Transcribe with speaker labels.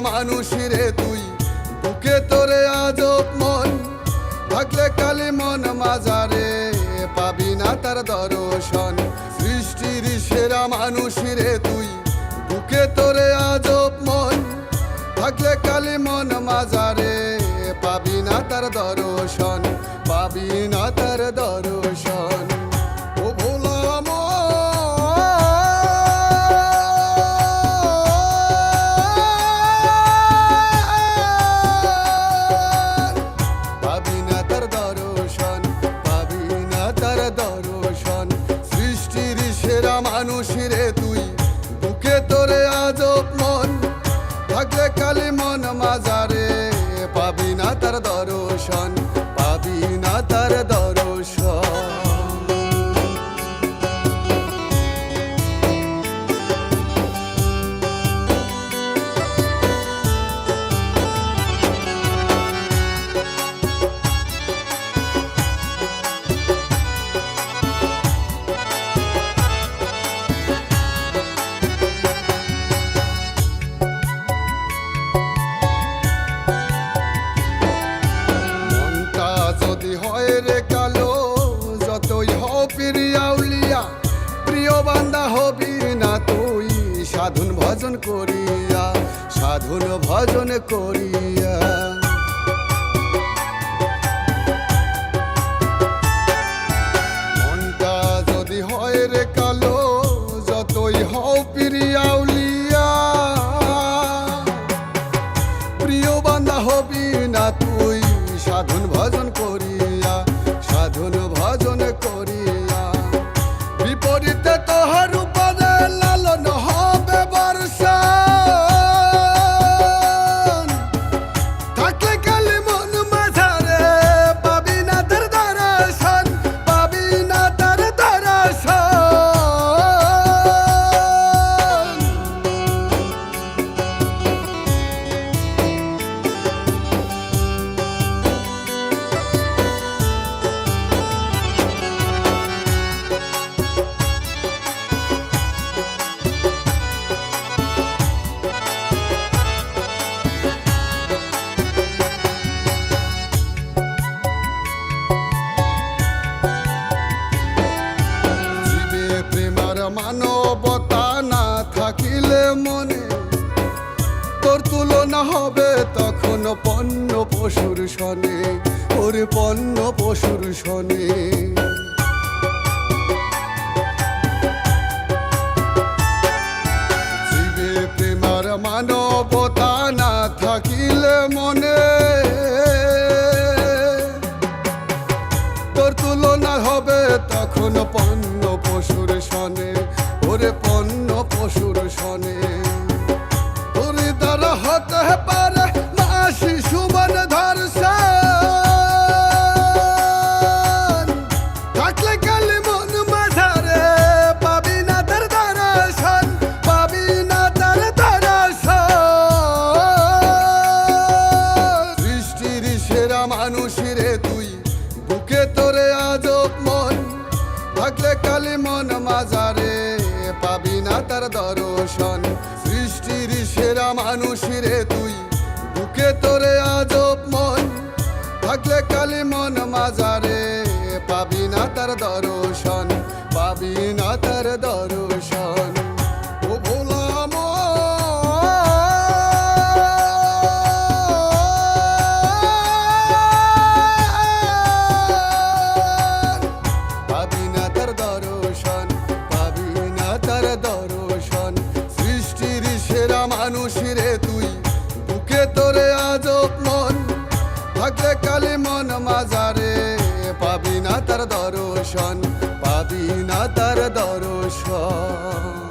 Speaker 1: মানুষ রে তুই, বুকে তোরে আজব মন। থাকলে কালে মন মাজারে পাবি না তার দর্শন। সৃষ্টির সেরা মানুষ রে তুই, বুকে তোরে আজব মন। থাকলে কালে মন মাজারে পাবি না তার দর্শন, পাবি না তার দর্শন। দর্শন। সৃষ্টির সেরা মানুষ রে তুই। বুকে তোরে আজব মন। থাকলে কালি মন মাজারে পাবি না তার দর্শন। ভজন করিয়া সাধন ভজন করিয়া। মানবতা না থাকিলে মনে তোর তুলনা হবে তখন পণ্য পশুর সনে, ওর পণ্য পশুর সনে। মানবতা না থাকিলে মনে তুলনা হবে তখন পণ্য পশুর সনে। ওরে পণ্য পশুর সনে। তোর দ্বারা না মন পাবি না তার পাবি না সেরা মানুষ রে তুই। বুকে তোরে আজব মন থাকলে কালি মন মাজারে পাবি না তার দর্শন। সৃষ্টির সেরা মানুষ রে তুই, বুকে তোরে আজব মন থাকলে কালি মন মাজারে পাবি না তার দর্শন, পাবি না তার দর্শন। মানুষ রে তুই, বুকে তোরে আজব মন। থাকলে কালি মন মাজারে, পাবি না তার দর্শন, পাবি না তার দর্শন।